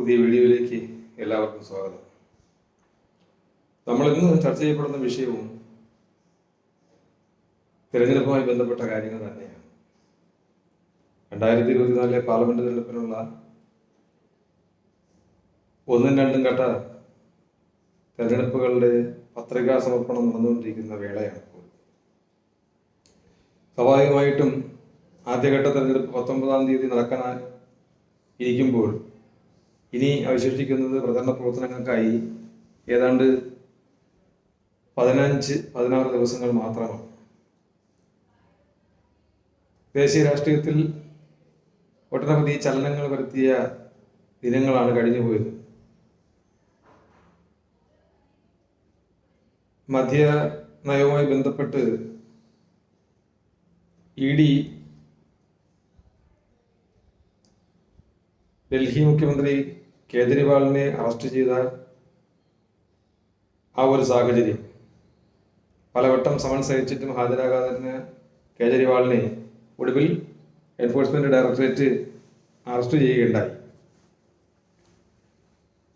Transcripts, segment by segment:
പുതിയ വീഡിയോയിലേക്ക് എല്ലാവർക്കും സ്വാഗതം. നമ്മൾ ഇന്ന് ചർച്ച ചെയ്യപ്പെടുന്ന വിഷയവും തിരഞ്ഞെടുപ്പുമായി ബന്ധപ്പെട്ട കാര്യങ്ങൾ തന്നെയാണ്. രണ്ടായിരത്തി ഇരുപത്തിനാലിലെ പാർലമെന്റ് തിരഞ്ഞെടുപ്പിനുള്ള ഒന്നും രണ്ടും ഘട്ട തെരഞ്ഞെടുപ്പുകളുടെ പത്രികാ സമർപ്പണം നടന്നുകൊണ്ടിരിക്കുന്ന വേളയാണ് ഇപ്പോൾ. സ്വാഭാവികമായിട്ടും ആദ്യഘട്ട തെരഞ്ഞെടുപ്പ് പത്തൊമ്പതാം തീയതി നടക്കാൻ ഇരിക്കുമ്പോൾ ഇനി അവശേഷിക്കുന്നത് പ്രചരണ പ്രവർത്തനങ്ങൾക്കായി ഏതാണ്ട് പതിനഞ്ച് പതിനാറ് ദിവസങ്ങൾ മാത്രമാണ് ദേശീയ രാഷ്ട്രീയത്തിൽ ഒട്ടനവധി ചലനങ്ങൾ വരുത്തിയ ദിനങ്ങളാണ് കഴിഞ്ഞു പോയത് മധ്യ നയവുമായി ബന്ധപ്പെട്ട് ഇ ഡി ഡൽഹി മുഖ്യമന്ത്രി കേജ്രിവാളിനെ അറസ്റ്റ് ചെയ്ത ആ ഒരു സാഹചര്യം. പലവട്ടം സമൻസ് അയച്ചിട്ടും ഹാജരാകാതിരുന്ന കേജ്രിവാളിനെ ഒടുവിൽ എൻഫോഴ്സ്മെന്റ് ഡയറക്ടറേറ്റ് അറസ്റ്റ് ചെയ്യുകയുണ്ടായി.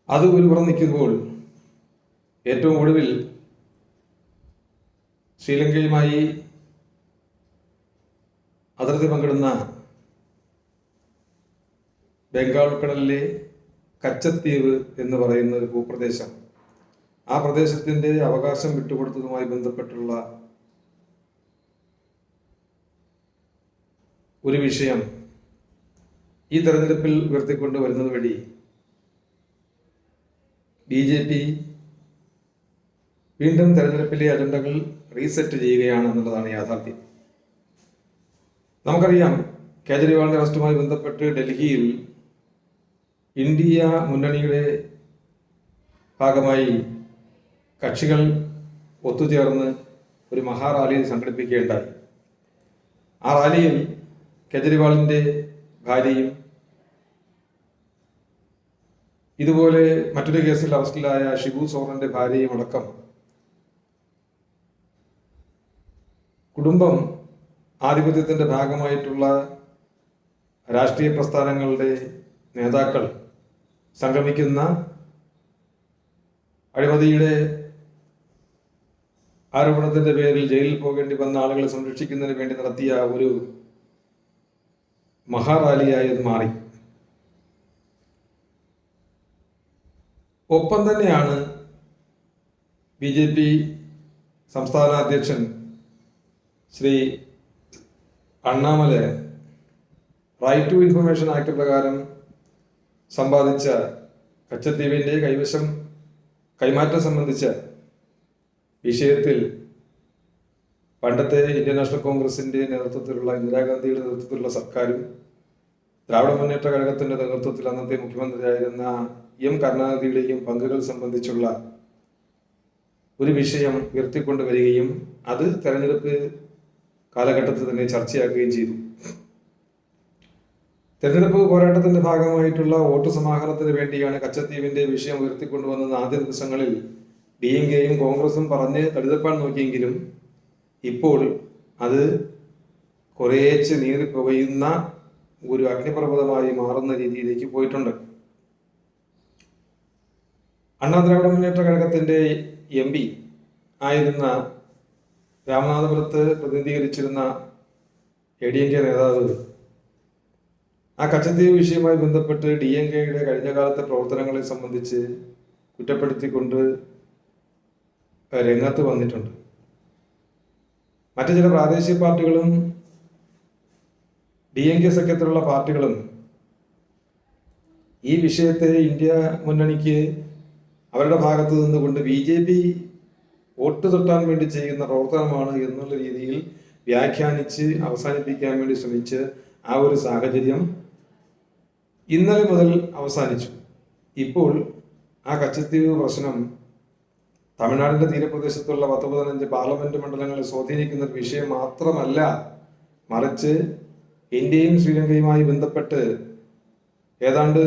അത് ഒരു പുറം നിൽക്കുമ്പോൾ ഏറ്റവും ഒടുവിൽ ശ്രീലങ്കയുമായി അതിർത്തി പങ്കിടുന്ന ബംഗാൾ ഉൾക്കടലിലെ കച്ചത്തീവ് എന്ന് പറയുന്ന ഒരു ഭൂപ്രദേശം. ആ പ്രദേശത്തിന്റെ അവകാശം വിട്ടുകൊടുത്തതുമായി ബന്ധപ്പെട്ടുള്ള ഒരു വിഷയം ഈ തെരഞ്ഞെടുപ്പിൽ ഉയർത്തിക്കൊണ്ട് വരുന്നത് വഴി ബി ജെ പി വീണ്ടും തെരഞ്ഞെടുപ്പിലെ അജണ്ടകൾ റീസെറ്റ് ചെയ്യുകയാണ് എന്നുള്ളതാണ് യാഥാർത്ഥ്യം. നമുക്കറിയാം കേജ്രിവാളിന്റെ അറസ്റ്റുമായി ബന്ധപ്പെട്ട് ഡൽഹിയിൽ ഇന്ത്യ മുന്നണിയുടെ ഭാഗമായി കക്ഷികൾ ഒത്തുചേർന്ന് ഒരു മഹാറാലി സംഘടിപ്പിക്കുകയുണ്ടായി. ആ റാലിയിൽ കെജ്രിവാളിന്റെ ഭാര്യയും ഇതുപോലെ മറ്റൊരു കേസിൽ അറസ്റ്റിലായ ഷിബു സോറന്റെ ഭാര്യയും അടക്കം കുടുംബം ആധിപത്യത്തിന്റെ ഭാഗമായിട്ടുള്ള രാഷ്ട്രീയ പ്രസ്ഥാനങ്ങളുടെ നേതാക്കൾ സംഗമിക്കുന്ന അഴിമതിയുടെ ആരോപണത്തിന്റെ പേരിൽ ജയിലിൽ പോകേണ്ടി വന്ന ആളുകളെ സംരക്ഷിക്കുന്നതിന് വേണ്ടി നടത്തിയ ഒരു മഹാറാലിയായി അത് മാറി. ഒപ്പം തന്നെയാണ് ബി ജെ പി സംസ്ഥാന അധ്യക്ഷൻ Shri Annamalai right to information act പ്രകാരം സമ്പാദിച്ച കച്ചദ്വീപിന്റെ കൈവശം കൈമാറ്റം സംബന്ധിച്ച വിഷയത്തിൽ പണ്ടത്തെ ഇന്ത്യൻ നാഷണൽ കോൺഗ്രസിന്റെ നേതൃത്വത്തിലുള്ള ഇന്ദിരാഗാന്ധിയുടെ നേതൃത്വത്തിലുള്ള സർക്കാരും ദ്രാവിഡ മുന്നേറ്റ കഴകത്തിന്റെ നേതൃത്വത്തിൽ അന്നത്തെ മുഖ്യമന്ത്രിയായിരുന്ന എം കരുണാനിധിയുടെയും പങ്കുകൾ സംബന്ധിച്ചുള്ള ഒരു വിഷയം ഉയർത്തിക്കൊണ്ടുവരികയും അത് തെരഞ്ഞെടുപ്പ് കാലഘട്ടത്തിൽ തന്നെ ചർച്ചയാക്കുകയും ചെയ്തു. തെരഞ്ഞെടുപ്പ് പോരാട്ടത്തിന്റെ ഭാഗമായിട്ടുള്ള വോട്ട് സമാഹരണത്തിന് വേണ്ടിയാണ് കച്ചത്തീവിന്റെ വിഷയം ഉയർത്തിക്കൊണ്ടുവന്നത് ആദ്യ ദിവസങ്ങളിൽ. ഡി എം കെയും കോൺഗ്രസും പറഞ്ഞ് തടുതപ്പാൻ നോക്കിയെങ്കിലും ഇപ്പോൾ അത് കുറേച്ച് നീറിപ്പുകയുന്ന ഒരു അഗ്നിപർവതമായി മാറുന്ന രീതിയിലേക്ക് പോയിട്ടുണ്ട്. അണ്ണാ ദ്രാവിഡ മുന്നേറ്റ കഴകത്തിന്റെ എം പി ആയിരുന്ന രാമനാഥപുരത്ത് പ്രതിനിധീകരിച്ചിരുന്ന എ ഡി എം കെ നേതാവ് ആ കച്ചത്തീവ് വിഷയവുമായി ബന്ധപ്പെട്ട് ഡി എം കെയുടെ കഴിഞ്ഞ കാലത്തെ പ്രവർത്തനങ്ങളെ സംബന്ധിച്ച് കുറ്റപ്പെടുത്തിക്കൊണ്ട് രംഗത്ത് വന്നിട്ടുണ്ട്. മറ്റു ചില പ്രാദേശിക പാർട്ടികളും ഡി എം കെ സഖ്യത്തിലുള്ള പാർട്ടികളും ഈ വിഷയത്തെ ഇന്ത്യ മുന്നണിക്ക് അവരുടെ ഭാഗത്ത് നിന്നുകൊണ്ട് ബി ജെ പി വോട്ട് തൊട്ടാൻ വേണ്ടി ചെയ്യുന്ന പ്രവർത്തനമാണ് എന്നുള്ള രീതിയിൽ വ്യാഖ്യാനിച്ച് അവസാനിപ്പിക്കാൻ വേണ്ടി ശ്രമിച്ച് ആ ഒരു സാഹചര്യം ഇന്നലെ മുതൽ അവസാനിച്ചു. ഇപ്പോൾ ആ കച്ചത്തീവ് പ്രശ്നം തമിഴ്നാടിന്റെ തീരപ്രദേശത്തുള്ള പത്ത് പതിനഞ്ച് പാർലമെന്റ് മണ്ഡലങ്ങളെ സ്വാധീനിക്കുന്ന ഒരു വിഷയം മാത്രമല്ല മറിച്ച് ഇന്ത്യയും ശ്രീലങ്കയുമായി ബന്ധപ്പെട്ട് ഏതാണ്ട്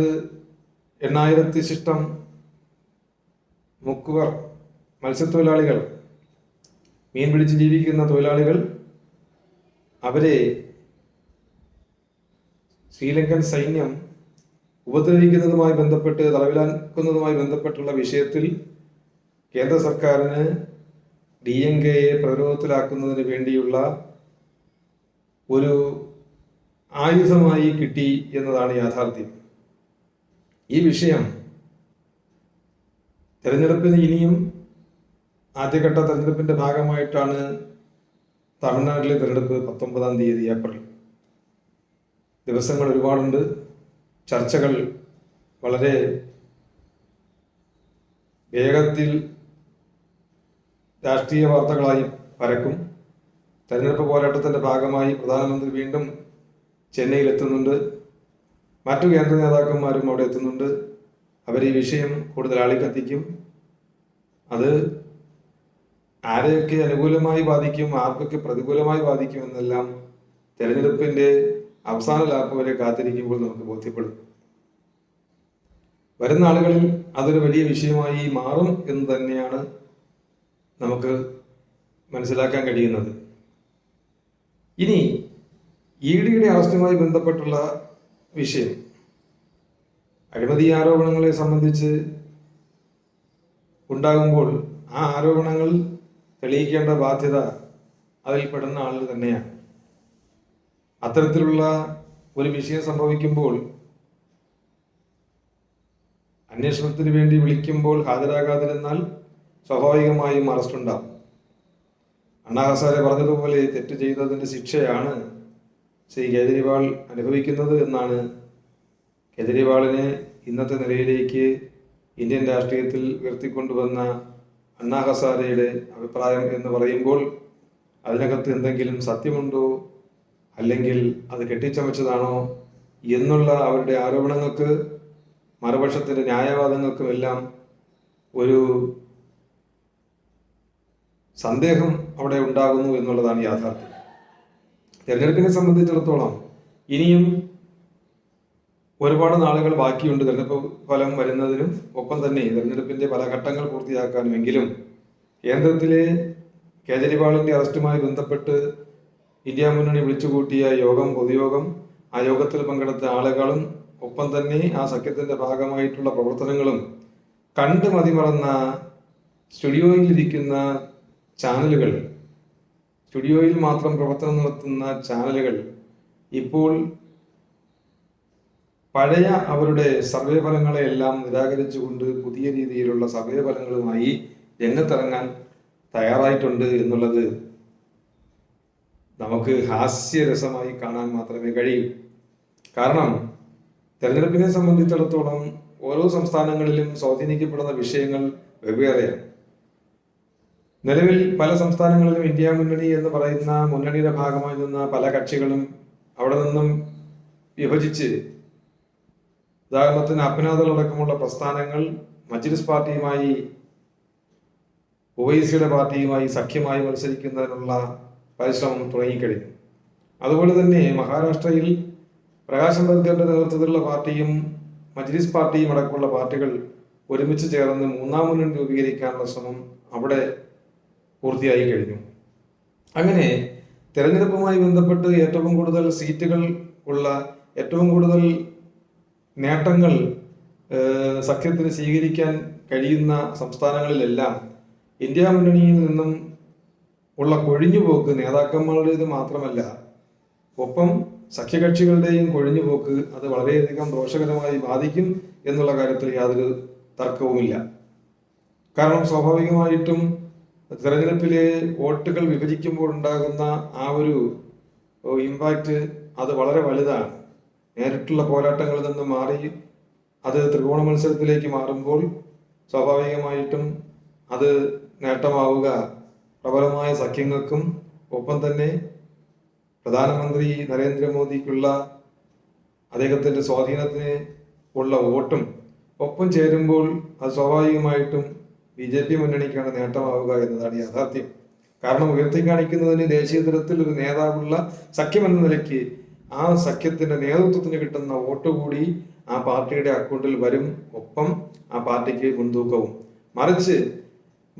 എണ്ണായിരത്തി ശിഷ്ടം മുക്കുവർ മത്സ്യത്തൊഴിലാളികൾ മീൻ പിടിച്ച് ജീവിക്കുന്ന തൊഴിലാളികൾ അവരെ ശ്രീലങ്കൻ സൈന്യം ഉപദ്രവിക്കുന്നതുമായി ബന്ധപ്പെട്ട് തടവിലാക്കുന്നതുമായി ബന്ധപ്പെട്ടുള്ള വിഷയത്തിൽ കേന്ദ്ര സർക്കാരിന് ഡി എൻ കെയെ പ്രതിരോധത്തിലാക്കുന്നതിന് വേണ്ടിയുള്ള ഒരു ആയുധമായി കിട്ടി എന്നതാണ് യാഥാർത്ഥ്യം. ഈ വിഷയം തെരഞ്ഞെടുപ്പിന് ഇനിയും ആദ്യഘട്ട തെരഞ്ഞെടുപ്പിന്റെ ഭാഗമായിട്ടാണ് തമിഴ്നാട്ടിലെ തെരഞ്ഞെടുപ്പ് പത്തൊമ്പതാം തീയതി ഏപ്രിൽ. ദിവസങ്ങൾ ഒരുപാടുണ്ട്. ചർച്ചകൾ വളരെ വേഗത്തിൽ രാഷ്ട്രീയ വാർത്തകളായി പരക്കും. തെരഞ്ഞെടുപ്പ് പോരാട്ടത്തിന്റെ ഭാഗമായി പ്രധാനമന്ത്രി വീണ്ടും ചെന്നൈയിൽ എത്തുന്നുണ്ട് മറ്റു കേന്ദ്ര നേതാക്കന്മാരും അവിടെ എത്തുന്നുണ്ട്. അവർ ഈ വിഷയം കൂടുതൽ ആളിക്കത്തിക്കും. അത് ആരെയൊക്കെ അനുകൂലമായി ബാധിക്കും ആർക്കൊക്കെ പ്രതികൂലമായി ബാധിക്കും എന്നെല്ലാം തെരഞ്ഞെടുപ്പിന്റെ അവസാന ലാപ്പ് വരെ കാത്തിരിക്കുമ്പോൾ നമുക്ക് ബോധ്യപ്പെടും. വരുന്ന ആളുകളിൽ അതൊരു വലിയ വിഷയമായി മാറും എന്ന് തന്നെയാണ് നമുക്ക് മനസ്സിലാക്കാൻ കഴിയുന്നത്. ഇനി ഇ ഡിയുടെ അറസ്റ്റുമായി ബന്ധപ്പെട്ടുള്ള വിഷയം. അഴിമതി ആരോപണങ്ങളെ സംബന്ധിച്ച് ഉണ്ടാകുമ്പോൾ ആ ആരോപണങ്ങൾ തെളിയിക്കേണ്ട ബാധ്യത അതിൽ പെടുന്ന ആളുകൾ തന്നെയാണ്. അത്തരത്തിലുള്ള ഒരു വിഷയം സംഭവിക്കുമ്പോൾ അന്വേഷണത്തിന് വേണ്ടി വിളിക്കുമ്പോൾ ഹാജരാകാതിരുന്നാൽ സ്വാഭാവികമായും അറസ്റ്റ് ഉണ്ടാവും. അണ്ണാ ഹസാരെ പറഞ്ഞതുപോലെ തെറ്റ് ചെയ്തതിന്റെ ശിക്ഷയാണ് ശ്രീ കേജ്രിവാൾ അനുഭവിക്കുന്നത് എന്നാണ് കേജ്രിവാളിനെ ഇന്നത്തെ നിലയിലേക്ക് ഇന്ത്യൻ രാഷ്ട്രീയത്തിൽ ഉയർത്തിക്കൊണ്ടുവന്ന അണ്ണാ ഹസാരയുടെ അഭിപ്രായം എന്ന് പറയുമ്പോൾ അതിനകത്ത് എന്തെങ്കിലും സത്യമുണ്ടോ അല്ലെങ്കിൽ അത് കെട്ടിച്ചമച്ചതാണോ എന്നുള്ള അവരുടെ ആരോപണങ്ങൾക്ക് മറുപക്ഷത്തിന്റെ ന്യായവാദങ്ങൾക്കുമെല്ലാം ഒരു സന്ദേഹം അവിടെ ഉണ്ടാകുന്നു എന്നുള്ളതാണ് യാഥാർത്ഥ്യം. തെരഞ്ഞെടുപ്പിനെ സംബന്ധിച്ചിടത്തോളം ഇനിയും ഒരുപാട് നാളുകൾ ബാക്കിയുണ്ട് തെരഞ്ഞെടുപ്പ് ഫലം വരുന്നതിനും ഒപ്പം തന്നെ തെരഞ്ഞെടുപ്പിന്റെ പല ഘട്ടങ്ങൾ പൂർത്തിയാക്കാനുമെങ്കിലും കേന്ദ്രത്തിലെ കേജരിവാളിന്റെ അറസ്റ്റുമായി ബന്ധപ്പെട്ട് ഇന്ത്യ മുന്നണി വിളിച്ചുകൂട്ടിയ യോഗം പൊതുയോഗം ആ യോഗത്തിൽ പങ്കെടുത്ത ആളുകളും ഒപ്പം തന്നെ ആ സഖ്യത്തിന്റെ ഭാഗമായിട്ടുള്ള പ്രവർത്തനങ്ങളും കണ്ട് മതിമറന്ന സ്റ്റുഡിയോയിലിരിക്കുന്ന ചാനലുകൾ സ്റ്റുഡിയോയിൽ മാത്രം പ്രവർത്തനം നടത്തുന്ന ചാനലുകൾ ഇപ്പോൾ പഴയ അവരുടെ സർവേ ഫലങ്ങളെയെല്ലാം നിരാകരിച്ചുകൊണ്ട് പുതിയ രീതിയിലുള്ള സർവേ ഫലങ്ങളുമായി രംഗത്തിറങ്ങാൻ തയ്യാറായിട്ടുണ്ട് എന്നുള്ളത് നമുക്ക് ഹാസ്യരസമായി കാണാൻ മാത്രമേ കഴിയൂ. കാരണം തെരഞ്ഞെടുപ്പിനെ സംബന്ധിച്ചിടത്തോളം ഓരോ സംസ്ഥാനങ്ങളിലും സ്വാധീനിക്കപ്പെടുന്ന വിഷയങ്ങൾ വെവ്വേറെയാണ്. നിലവിൽ പല സംസ്ഥാനങ്ങളിലും ഇന്ത്യ മുന്നണി എന്ന് പറയുന്ന മുന്നണിയുടെ ഭാഗമായി നിന്ന പല കക്ഷികളും അവിടെ നിന്നും വിഭജിച്ച് ഉദാഹരണത്തിന് അപ്പനാദൾ അടക്കമുള്ള പ്രസ്ഥാനങ്ങൾ മജ്ലിസ് പാർട്ടിയുമായി ഒവൈസിയുടെ പാർട്ടിയുമായി സഖ്യമായി മത്സരിക്കുന്നതിനുള്ള പരിശ്രമം തുടങ്ങിക്കഴിഞ്ഞു അതുപോലെ തന്നെ മഹാരാഷ്ട്രയിൽ പ്രകാശ് അംബേദ്കറിന്റെ നേതൃത്വത്തിലുള്ള പാർട്ടിയും മജ്ലിസ് പാർട്ടിയും അടക്കമുള്ള പാർട്ടികൾ ഒരുമിച്ച് ചേർന്ന് മൂന്നാം മുന്നണി രൂപീകരിക്കാനുള്ള ശ്രമം അവിടെ പൂർത്തിയായി കഴിഞ്ഞു. അങ്ങനെ തെരഞ്ഞെടുപ്പുമായി ബന്ധപ്പെട്ട് ഏറ്റവും കൂടുതൽ സീറ്റുകൾ ഉള്ള ഏറ്റവും കൂടുതൽ നേട്ടങ്ങൾ സഖ്യത്തിന് സ്വീകരിക്കാൻ കഴിയുന്ന സംസ്ഥാനങ്ങളിലെല്ലാം ഇന്ത്യ മുന്നണിയിൽ നിന്നും ഉള്ള കൊഴിഞ്ഞുപോക്ക് നേതാക്കന്മാരുടേത് മാത്രമല്ല ഒപ്പം സഖ്യകക്ഷികളുടെയും കൊഴിഞ്ഞുപോക്ക് അത് വളരെയധികം ദോഷകരമായി ബാധിക്കും എന്നുള്ള കാര്യത്തിൽ യാതൊരു തർക്കവുമില്ല. കാരണം സ്വാഭാവികമായിട്ടും തെരഞ്ഞെടുപ്പിലെ വോട്ടുകൾ വിഭജിക്കുമ്പോൾ ഉണ്ടാകുന്ന ആ ഒരു ഇമ്പാക്റ്റ് അത് വളരെ വലുതാണ്. നേരിട്ടുള്ള പോരാട്ടങ്ങളിൽ നിന്ന് മാറി അത് ത്രികോണ മത്സരത്തിലേക്ക് മാറുമ്പോൾ സ്വാഭാവികമായിട്ടും അത് നേട്ടമാവുക പ്രബലമായ സഖ്യങ്ങൾക്കും ഒപ്പം തന്നെ പ്രധാനമന്ത്രി നരേന്ദ്രമോദിക്കുള്ള അദ്ദേഹത്തിന്റെ സ്വാധീനത്തിന് ഉള്ള വോട്ടും ഒപ്പം ചേരുമ്പോൾ അത് സ്വാഭാവികമായിട്ടും ബി ജെ പി മുന്നണിക്കാണ് നേട്ടമാവുക എന്നതാണ് യാഥാർത്ഥ്യം. കാരണം ഉയർത്തി കാണിക്കുന്നതിന് ദേശീയ തലത്തിൽ ഒരു നേതാവുള്ള സഖ്യം എന്ന നിലയ്ക്ക് ആ സഖ്യത്തിന്റെ നേതൃത്വത്തിന് കിട്ടുന്ന വോട്ട് കൂടി ആ പാർട്ടിയുടെ അക്കൗണ്ടിൽ വരും. ഒപ്പം ആ പാർട്ടിക്ക് മുൻതൂക്കവും. മറിച്ച്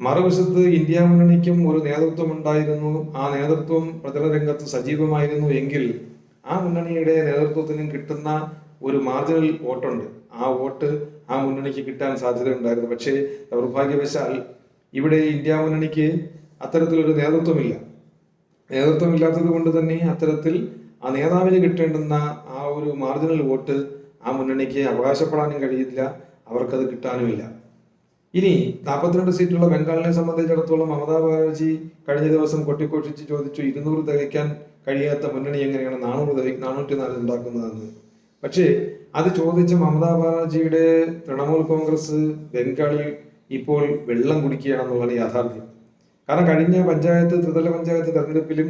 മറുവശത്ത് ഇന്ത്യ മുന്നണിക്കും ഒരു നേതൃത്വം ഉണ്ടായിരുന്നു. ആ നേതൃത്വം പ്രചരണ രംഗത്ത് സജീവമായിരുന്നു എങ്കിൽ ആ മുന്നണിയുടെ നേതൃത്വത്തിനും കിട്ടുന്ന ഒരു മാർജിനൽ വോട്ടുണ്ട്. ആ വോട്ട് ആ മുന്നണിക്ക് കിട്ടാൻ സാധ്യത ഉണ്ടായിരുന്നു. പക്ഷേ ദൗർഭാഗ്യവശാൽ ഇവിടെ ഇന്ത്യ മുന്നണിക്ക് അത്തരത്തിലൊരു നേതൃത്വമില്ല. നേതൃത്വമില്ലാത്തത് കൊണ്ട് തന്നെ അത്തരത്തിൽ ആ നേതാവിന് കിട്ടേണ്ടുന്ന ആ ഒരു മാർജിനൽ വോട്ട് ആ മുന്നണിക്ക് അവകാശപ്പെടാനും കഴിയില്ല. അവർക്കത് കിട്ടാനുമില്ല. ഇനി നാൽപ്പത്തിരണ്ട് സീറ്റുള്ള ബംഗാളിനെ സംബന്ധിച്ചിടത്തോളം മമതാ ബാനർജി കഴിഞ്ഞ ദിവസം കൊട്ടിക്കൊട്ടിച്ച് ചോദിച്ചു ഇരുന്നൂറ് തികയ്ക്കാൻ കഴിയാത്ത മുന്നണി എങ്ങനെയാണ് നാനൂറ് തിക നാനൂറ്റി നാല് ഉണ്ടാക്കുന്നതെന്ന്. പക്ഷേ അത് ചോദിച്ച മമതാ ബാനർജിയുടെ തൃണമൂൽ കോൺഗ്രസ് ബംഗാളിൽ ഇപ്പോൾ വെള്ളം കുടിക്കുകയാണെന്നുള്ളതാണ് യാഥാർത്ഥ്യം. കാരണം കഴിഞ്ഞ പഞ്ചായത്ത് ത്രിതല പഞ്ചായത്ത് തെരഞ്ഞെടുപ്പിലും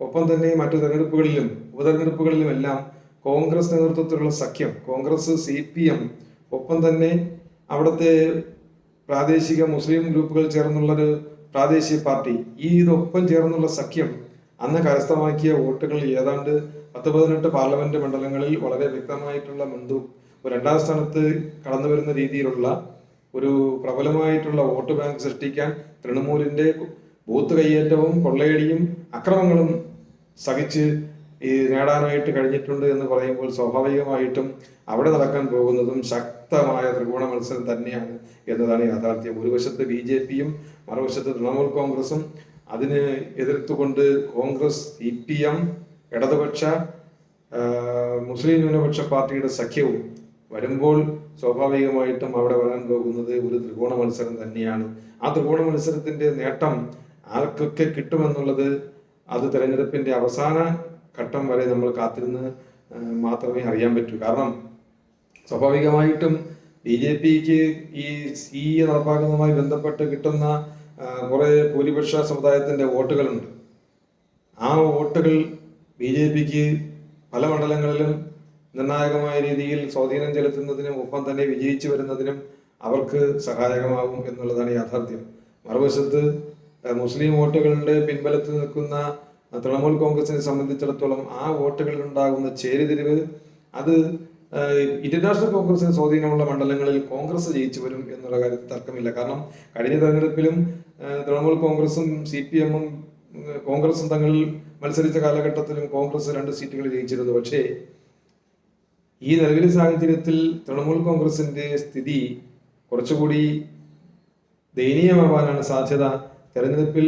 ഒപ്പം തന്നെ മറ്റു തെരഞ്ഞെടുപ്പുകളിലും ഉപതെരഞ്ഞെടുപ്പുകളിലും എല്ലാം കോൺഗ്രസ് നേതൃത്വത്തിലുള്ള സഖ്യം കോൺഗ്രസ് സി പി എം ഒപ്പം തന്നെ അവിടുത്തെ പ്രാദേശിക മുസ്ലിം ഗ്രൂപ്പുകൾ ചേർന്നുള്ളൊരു പ്രാദേശിക പാർട്ടി. ഈ ഇതൊപ്പം ചേർന്നുള്ള സഖ്യം അന്ന് കരസ്ഥമാക്കിയ വോട്ടുകൾ ഏതാണ്ട് പത്ത് പതിനെട്ട് പാർലമെന്റ് മണ്ഡലങ്ങളിൽ വളരെ വ്യക്തമായിട്ടുള്ള മുൻതൂ രണ്ടാം സ്ഥാനത്ത് കടന്നു വരുന്ന രീതിയിലുള്ള ഒരു പ്രബലമായിട്ടുള്ള വോട്ട് ബാങ്ക് സൃഷ്ടിക്കാൻ തൃണമൂലിന്റെ ബൂത്ത് കയ്യേറ്റവും കൊള്ളയടിയും അക്രമങ്ങളും സഹിച്ച് ഈ നേടാനായിട്ട് കഴിഞ്ഞിട്ടുണ്ട് എന്ന് പറയുമ്പോൾ സ്വാഭാവികമായിട്ടും അവിടെ നടക്കാൻ പോകുന്നതും ശക്തമായ ത്രികോണ മത്സരം തന്നെയാണ് എന്നതാണ് യാഥാർത്ഥ്യം. ഒരു വശത്ത് ബി ജെ പിയും മറുവശത്ത് തൃണമൂൽ കോൺഗ്രസും. അതിന് എതിർത്തുകൊണ്ട് കോൺഗ്രസ് സി പി എം ഇടതുപക്ഷ മുസ്ലിം ന്യൂനപക്ഷ പാർട്ടിയുടെ സഖ്യവും വരുമ്പോൾ സ്വാഭാവികമായിട്ടും അവിടെ വരാൻ പോകുന്നത് ഒരു ത്രികോണ മത്സരം തന്നെയാണ്. ആ ത്രികോണ മത്സരത്തിന്റെ നേട്ടം ആർക്കൊക്കെ കിട്ടുമെന്നുള്ളത് അത് തെരഞ്ഞെടുപ്പിന്റെ അവസാന ഘട്ടം വരെ നമ്മൾ കാത്തിരുന്ന് മാത്രമേ അറിയാൻ പറ്റൂ. കാരണം സ്വാഭാവികമായിട്ടും ബി ജെ പിക്ക് ഈ സി എ നടപ്പാക്കുന്നതുമായി ബന്ധപ്പെട്ട് കിട്ടുന്ന കുറേ ഭൂരിപക്ഷ സമുദായത്തിന്റെ വോട്ടുകളുണ്ട്. ആ വോട്ടുകൾ ബി ജെ പിക്ക് പല മണ്ഡലങ്ങളിലും നിർണായകമായ രീതിയിൽ സ്വാധീനം ചെലുത്തുന്നതിനും ഒപ്പം തന്നെ വിജയിച്ചു വരുന്നതിനും അവർക്ക് സഹായകമാകും എന്നുള്ളതാണ് യാഥാർത്ഥ്യം. മറുവശത്ത് മുസ്ലിം വോട്ടുകളുടെ പിൻബലത്തിൽ നിൽക്കുന്ന തൃണമൂൽ കോൺഗ്രസിനെ സംബന്ധിച്ചിടത്തോളം ആ വോട്ടുകളിൽ ഉണ്ടാകുന്ന ചേരിതിരിവ് അത് ആ, ഇന്ത്യൻ നാഷണൽ കോൺഗ്രസിന് സ്വാധീനമുള്ള മണ്ഡലങ്ങളിൽ കോൺഗ്രസ് ജയിച്ചു വരും എന്നുള്ള കാര്യത്തിൽ തർക്കമില്ല. കാരണം കഴിഞ്ഞ തെരഞ്ഞെടുപ്പിലും തൃണമൂൽ കോൺഗ്രസും സി പി എമ്മും കോൺഗ്രസും തങ്ങളിൽ മത്സരിച്ച കാലഘട്ടത്തിലും കോൺഗ്രസ് രണ്ട് സീറ്റുകൾ ജയിച്ചിരുന്നു. പക്ഷേ ഈ നിലവിലെ സാഹചര്യത്തിൽ തൃണമൂൽ കോൺഗ്രസിന്റെ സ്ഥിതി കുറച്ചുകൂടി ദയനീയമാവാനാണ് സാധ്യത. തെരഞ്ഞെടുപ്പിൽ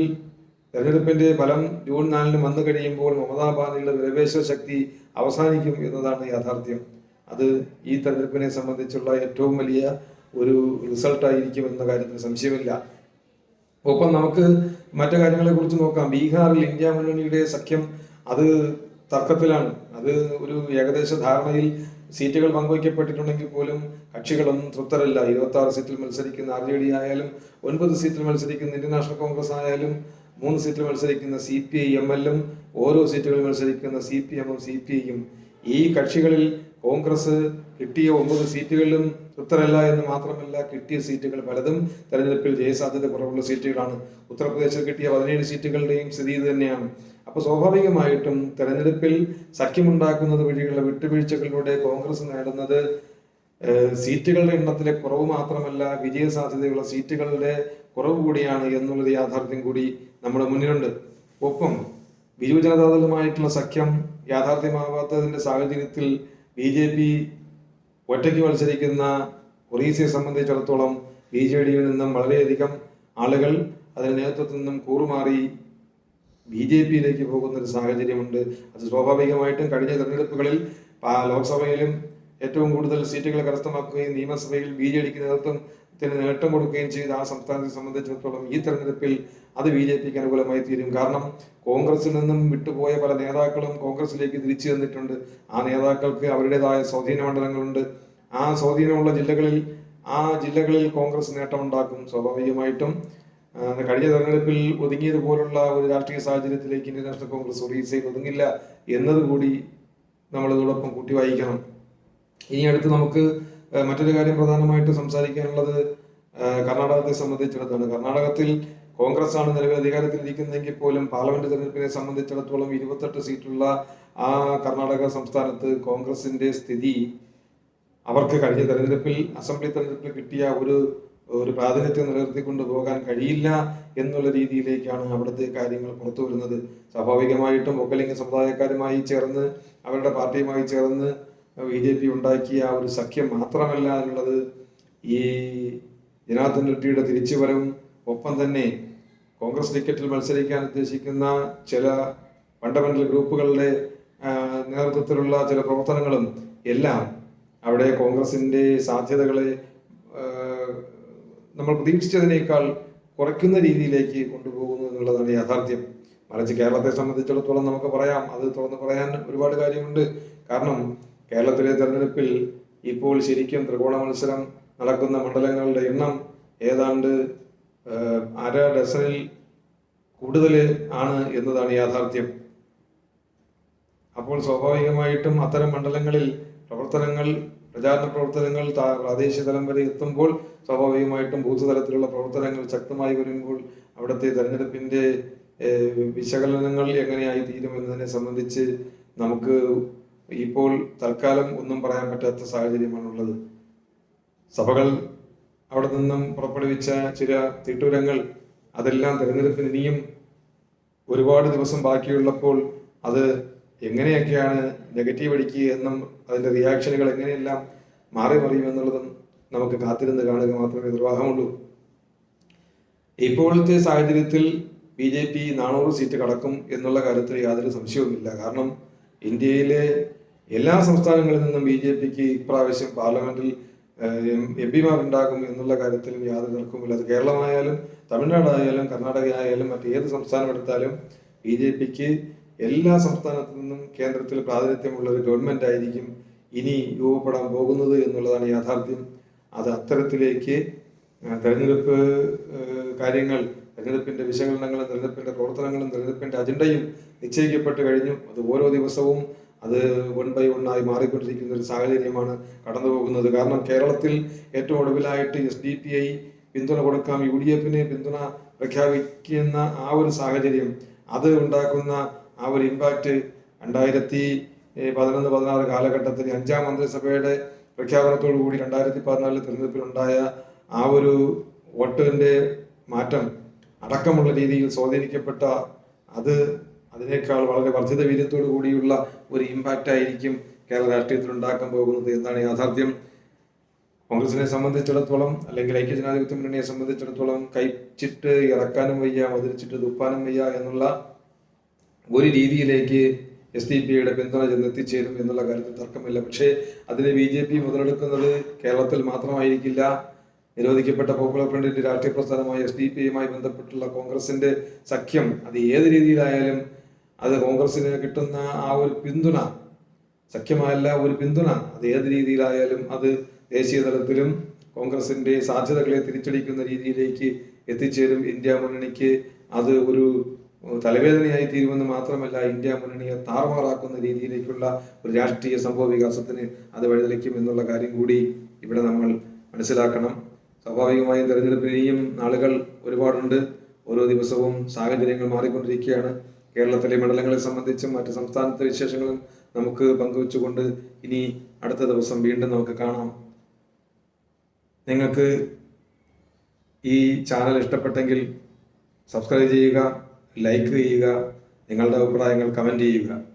തെരഞ്ഞെടുപ്പിന്റെ ഫലം ജൂൺ നാലിന് വന്നു കഴിയുമ്പോൾ മമതാ വിലപേശ ശക്തി അവസാനിക്കും എന്നതാണ് യാഥാർത്ഥ്യം. അത് ഈ തെരഞ്ഞെടുപ്പിനെ സംബന്ധിച്ചുള്ള ഏറ്റവും വലിയ ഒരു റിസൾട്ട് ആയിരിക്കും എന്ന കാര്യത്തിൽ സംശയമില്ല. ഒപ്പം നമുക്ക് മറ്റു കാര്യങ്ങളെ കുറിച്ച് നോക്കാം. ബീഹാറിൽ ഇന്ത്യ മുന്നണിയുടെ സഖ്യം അത് തർക്കത്തിലാണ്. അത് ഒരു ഏകദേശ ധാരണയിൽ സീറ്റുകൾ പങ്കുവയ്ക്കപ്പെട്ടിട്ടുണ്ടെങ്കിൽ പോലും കക്ഷികളൊന്നും തൃപ്തരല്ല. ഇരുപത്തി ആറ് സീറ്റിൽ മത്സരിക്കുന്ന ആർ ജെ ഡി ആയാലും ഒൻപത് സീറ്റിൽ മത്സരിക്കുന്ന ഇന്ത്യൻ നാഷണൽ കോൺഗ്രസ് ആയാലും മൂന്ന് സീറ്റിൽ മത്സരിക്കുന്ന സി പി ഐ എം എല്ലും ഓരോ സീറ്റുകളിൽ മത്സരിക്കുന്ന സി പി എമ്മും സി പി ഐയും ഈ കക്ഷികളിൽ കോൺഗ്രസ് കിട്ടിയ ഒമ്പത് സീറ്റുകളിലും തൃപ്തരല്ല എന്ന് മാത്രമല്ല കിട്ടിയ സീറ്റുകൾ പലതും തെരഞ്ഞെടുപ്പിൽ ജയസാധ്യത കുറവുള്ള സീറ്റുകളാണ്. ഉത്തർപ്രദേശിൽ കിട്ടിയ പതിനേഴ് സീറ്റുകളുടെയും സ്ഥിതി ഇത് തന്നെയാണ്. അപ്പൊ സ്വാഭാവികമായിട്ടും തെരഞ്ഞെടുപ്പിൽ സഖ്യമുണ്ടാക്കുന്നത് വഴിയുള്ള വിട്ടുവീഴ്ചകളിലൂടെ കോൺഗ്രസ് നേടുന്നത് സീറ്റുകളുടെ എണ്ണത്തിലെ കുറവ് മാത്രമല്ല വിജയ സാധ്യതയുള്ള സീറ്റുകളുടെ കുറവ് കൂടിയാണ് എന്നുള്ളത് യാഥാർത്ഥ്യം കൂടി നമ്മുടെ മുന്നിലുണ്ട്. ഒപ്പം ബിജു ജനതാദളുമായിട്ടുള്ള സഖ്യം യാഥാർത്ഥ്യമാവാത്തതിന്റെ സാഹചര്യത്തിൽ ബി ജെ പി ഒറ്റയ്ക്ക് മത്സരിക്കുന്ന ഒറീസയെ സംബന്ധിച്ചിടത്തോളം ബി ജെ ഡിയിൽ നിന്നും വളരെയധികം ആളുകൾ അതിന് നേതൃത്വത്തിൽ നിന്നും കൂറുമാറി ബി ജെ പിയിലേക്ക് പോകുന്ന ഒരു സാഹചര്യമുണ്ട്. അത് സ്വാഭാവികമായിട്ടും കഴിഞ്ഞ തെരഞ്ഞെടുപ്പുകളിൽ ലോക്സഭയിലും ഏറ്റവും കൂടുതൽ സീറ്റുകൾ കരസ്ഥമാക്കുകയും നിയമസഭയിൽ ബി ജെ ഡിക്ക് നേതൃത്വത്തിന് നേട്ടം കൊടുക്കുകയും ചെയ്ത ആ സംസ്ഥാനത്തെ സംബന്ധിച്ചിടത്തോളം ഈ തെരഞ്ഞെടുപ്പിൽ അത് ബി ജെ പിക്ക് അനുകൂലമായി തീരും. കാരണം കോൺഗ്രസിൽ നിന്നും വിട്ടുപോയ പല നേതാക്കളും കോൺഗ്രസിലേക്ക് തിരിച്ചു വന്നിട്ടുണ്ട്. ആ നേതാക്കൾക്ക് അവരുടേതായ സ്വാധീന മണ്ഡലങ്ങളുണ്ട്. ആ സ്വാധീനമുള്ള ജില്ലകളിൽ ആ ജില്ലകളിൽ കോൺഗ്രസ് നേട്ടം ഉണ്ടാക്കും സ്വാഭാവികമായിട്ടും കഴിഞ്ഞ തെരഞ്ഞെടുപ്പിൽ ഒതുങ്ങിയതുപോലുള്ള ഒരു രാഷ്ട്രീയ സാഹചര്യത്തിലേക്ക് ഇന്ത്യൻ നാഷണൽ കോൺഗ്രസ് ഒറീസയിൽ ഒതുങ്ങില്ല എന്നതുകൂടി നമ്മളിതോടൊപ്പം കൂട്ടി വായിക്കണം. ഇനി അടുത്ത് നമുക്ക് മറ്റൊരു കാര്യം പ്രധാനമായിട്ട് സംസാരിക്കാനുള്ളത് കർണാടകത്തെ സംബന്ധിച്ചിടത്താണ് കർണാടകത്തിൽ കോൺഗ്രസ് ആണ് നിലവിൽ അധികാരത്തിലിരിക്കുന്നതെങ്കിൽ പോലും പാർലമെന്റ് തെരഞ്ഞെടുപ്പിനെ സംബന്ധിച്ചിടത്തോളം ഇരുപത്തെട്ട് സീറ്റുള്ള ആ കർണാടക സംസ്ഥാനത്ത് കോൺഗ്രസിന്റെ സ്ഥിതി അവർക്ക് കഴിഞ്ഞ തെരഞ്ഞെടുപ്പിൽ അസംബ്ലി തെരഞ്ഞെടുപ്പിൽ കിട്ടിയ ഒരു ഒരു പ്രാതിനിധ്യം നിലനിർത്തിക്കൊണ്ട് പോകാൻ കഴിയില്ല എന്നുള്ള രീതിയിലേക്കാണ് അവിടുത്തെ കാര്യങ്ങൾ പുറത്തു വരുന്നത്. സ്വാഭാവികമായിട്ടും ഒക്കലിംഗ സമുദായക്കാരുമായി ചേർന്ന് അവരുടെ പാർട്ടിയുമായി ചേർന്ന് ബി ജെ പി ഉണ്ടാക്കിയ ആ ഒരു സഖ്യം മാത്രമല്ല എന്നുള്ളത് ഈ ജനാർദ്ദൻ റെഡ്ഡിയുടെ തിരിച്ചുവരവും ഒപ്പം തന്നെ കോൺഗ്രസ് ടിക്കറ്റിൽ മത്സരിക്കാൻ ഉദ്ദേശിക്കുന്ന ചില ഫണ്ടമെന്റൽ ഗ്രൂപ്പുകളുടെ നേതൃത്വത്തിലുള്ള ചില പ്രവർത്തനങ്ങളും എല്ലാം അവിടെ കോൺഗ്രസിന്റെ സാധ്യതകളെ നമ്മൾ പ്രതീക്ഷിച്ചതിനേക്കാൾ കുറയ്ക്കുന്ന രീതിയിലേക്ക് കൊണ്ടുപോകുന്നു എന്നുള്ളതാണ് യാഥാർത്ഥ്യം. മറിച്ച് കേരളത്തെ സംബന്ധിച്ചിടത്തോളം നമുക്ക് പറയാം അത് തുറന്ന് പറയാൻ ഒരുപാട് കാര്യമുണ്ട്. കാരണം കേരളത്തിലെ തെരഞ്ഞെടുപ്പിൽ ഇപ്പോൾ ശരിക്കും ത്രികോണ മത്സരം നടക്കുന്ന മണ്ഡലങ്ങളുടെ എണ്ണം ഏതാണ്ട് അര ഡസനിൽ കൂടുതൽ ആണ് എന്നതാണ് യാഥാർത്ഥ്യം. അപ്പോൾ സ്വാഭാവികമായിട്ടും അത്തരം മണ്ഡലങ്ങളിൽ പ്രവർത്തനങ്ങൾ പ്രചാരണ പ്രവർത്തനങ്ങൾ പ്രാദേശിക തലം വരെ എത്തുമ്പോൾ സ്വാഭാവികമായിട്ടും ബൂത്ത് തലത്തിലുള്ള പ്രവർത്തനങ്ങൾ ശക്തമായി വരുമ്പോൾ അവിടുത്തെ തെരഞ്ഞെടുപ്പിന്റെ വിശകലനങ്ങൾ എങ്ങനെയായി തീരുമെന്നതിനെ സംബന്ധിച്ച് നമുക്ക് ഇപ്പോൾ തൽക്കാലം ഒന്നും പറയാൻ പറ്റാത്ത സാഹചര്യമാണുള്ളത്. സഭകൾ അവിടെ നിന്നും പുറപ്പെടുവിച്ച ചില തിട്ടൂരങ്ങൾ അതെല്ലാം തിരഞ്ഞെടുപ്പിന് ഇനിയും ഒരുപാട് ദിവസം ബാക്കിയുള്ളപ്പോൾ അത് എങ്ങനെയൊക്കെയാണ് നെഗറ്റീവ് അടിക്കുക എന്നും അതിന്റെ റിയാക്ഷനുകൾ എങ്ങനെയെല്ലാം മാറി മറിയും എന്നുള്ളതും നമുക്ക് കാത്തിരുന്ന് കാണുക മാത്രമേ നിർവാഹമുള്ളൂ. ഇപ്പോഴത്തെ സാഹചര്യത്തിൽ ബി ജെ പി നാനൂറ് സീറ്റ് കടക്കും എന്നുള്ള കാര്യത്തിൽ യാതൊരു സംശയവുമില്ല. കാരണം ഇന്ത്യയിലെ എല്ലാ സംസ്ഥാനങ്ങളിൽ നിന്നും ബി ജെ പിക്ക് ഇപ്രാവശ്യം പാർലമെന്റിൽ എം പിമാരുണ്ടാകും എന്നുള്ള കാര്യത്തിലും യാതൊരു തർക്കവുമില്ല. അത് കേരളമായാലും തമിഴ്നാടായാലും കർണാടക ആയാലും മറ്റേത് സംസ്ഥാനം എടുത്താലും ബി ജെ പിക്ക് എല്ലാ സംസ്ഥാനത്തു നിന്നും കേന്ദ്രത്തിൽ പ്രാതിനിധ്യമുള്ള ഒരു ഗവൺമെന്റ് ആയിരിക്കും ഇനി രൂപപ്പെടാൻ പോകുന്നത് എന്നുള്ളതാണ് യാഥാർത്ഥ്യം. അത് അത്തരത്തിലേക്ക് തെരഞ്ഞെടുപ്പ് കാര്യങ്ങൾ തെരഞ്ഞെടുപ്പിന്റെ വിശകലനങ്ങളും തെരഞ്ഞെടുപ്പിന്റെ പ്രവർത്തനങ്ങളും തെരഞ്ഞെടുപ്പിന്റെ അജണ്ടയും നിശ്ചയിക്കപ്പെട്ട് കഴിഞ്ഞു. അത് ഓരോ ദിവസവും അത് വൺ ബൈ വൺ ആയി മാറിക്കൊണ്ടിരിക്കുന്ന ഒരു സാഹചര്യമാണ് കടന്നു പോകുന്നത് കാരണം കേരളത്തിൽ ഏറ്റവും ഒടുവിലായിട്ട് എസ് ഡി പി ഐ പിന്തുണ കൊടുക്കാം യു ഡി എഫിന് പിന്തുണ പ്രഖ്യാപിക്കുന്ന ആ ഒരു സാഹചര്യം അത് ഉണ്ടാക്കുന്ന ആ ഒരു ഇമ്പാക്റ്റ് രണ്ടായിരത്തി പതിനൊന്ന് പതിനാറ് കാലഘട്ടത്തിൽ അഞ്ചാം മന്ത്രിസഭയുടെ പ്രഖ്യാപനത്തോടു കൂടി രണ്ടായിരത്തി പതിനാലിൽ തെരഞ്ഞെടുപ്പിലുണ്ടായ ആ ഒരു വോട്ടിന്റെ മാറ്റം അടക്കമുള്ള രീതിയിൽ സ്വാധീനിക്കപ്പെട്ട അത് അതിനേക്കാൾ വളരെ വർദ്ധിത വീര്യത്തോടു കൂടിയുള്ള ഒരു ഇമ്പാക്റ്റ് ആയിരിക്കും കേരള രാഷ്ട്രീയത്തിൽ ഉണ്ടാക്കാൻ പോകുന്നത് എന്നാണ് യാഥാർത്ഥ്യം. കോൺഗ്രസിനെ സംബന്ധിച്ചിടത്തോളം അല്ലെങ്കിൽ ഐക്യ ഐക്യജനാധിപത്യ മുന്നണിയെ സംബന്ധിച്ചിടത്തോളം കൈച്ചിട്ട് ഇറക്കാനും വയ്യ മതിരിച്ചിട്ട് തുപ്പാനും വയ്യ എന്നുള്ള ഒരു രീതിയിലേക്ക് എസ് ഡി പിയുടെ പിന്തുണ ചെന്നെത്തിച്ചേരും എന്നുള്ള കാര്യത്തിൽ തർക്കമില്ല. പക്ഷേ അതിനെ ബി ജെ പി മുതലെടുക്കുന്നത് കേരളത്തിൽ മാത്രമായിരിക്കില്ല. നിരോധിക്കപ്പെട്ട പോപ്പുലർ ഫ്രണ്ടിന്റെ രാഷ്ട്രീയ പ്രസ്ഥാനമായ എസ് ഡി പിയുമായി ബന്ധപ്പെട്ടുള്ള കോൺഗ്രസിന്റെ സഖ്യം അത് ഏത് രീതിയിലായാലും അത് കോൺഗ്രസിന് കിട്ടുന്ന ആ ഒരു പിന്തുണ സഖ്യമല്ല ഒരു പിന്തുണ അത് ഏത് രീതിയിലായാലും അത് ദേശീയ തലത്തിലും കോൺഗ്രസിന്റെ സാധ്യതകളെ തിരിച്ചടിക്കുന്ന രീതിയിലേക്ക് എത്തിച്ചേരും. ഇന്ത്യ മുന്നണിക്ക് അത് ഒരു തലവേദനയായി തീരുമെന്ന് മാത്രമല്ല ഇന്ത്യ മുന്നണിയെ താറുമാറാക്കുന്ന രീതിയിലേക്കുള്ള ഒരു രാഷ്ട്രീയ സംഭവ വികാസത്തിന് അത് വഴിതെളിക്കും എന്നുള്ള കാര്യം കൂടി ഇവിടെ നമ്മൾ മനസ്സിലാക്കണം. സ്വാഭാവികമായും തെരഞ്ഞെടുപ്പിന് ഇനിയും നാളുകൾ ഒരുപാടുണ്ട്. ഓരോ ദിവസവും സാഹചര്യങ്ങൾ മാറിക്കൊണ്ടിരിക്കുകയാണ്. കേരളത്തിലെ മണ്ഡലങ്ങളെ സംബന്ധിച്ചും മറ്റ് സംസ്ഥാനത്തെ വിശേഷങ്ങളും നമുക്ക് പങ്കുവെച്ചുകൊണ്ട് ഇനി അടുത്ത ദിവസം വീണ്ടും നമുക്ക് കാണാം. നിങ്ങൾക്ക് ഈ ചാനൽ ഇഷ്ടപ്പെട്ടെങ്കിൽ സബ്സ്ക്രൈബ് ചെയ്യുക ലൈക്ക് ചെയ്യുക നിങ്ങളുടെ അഭിപ്രായങ്ങൾ കമന്റ് ചെയ്യുക.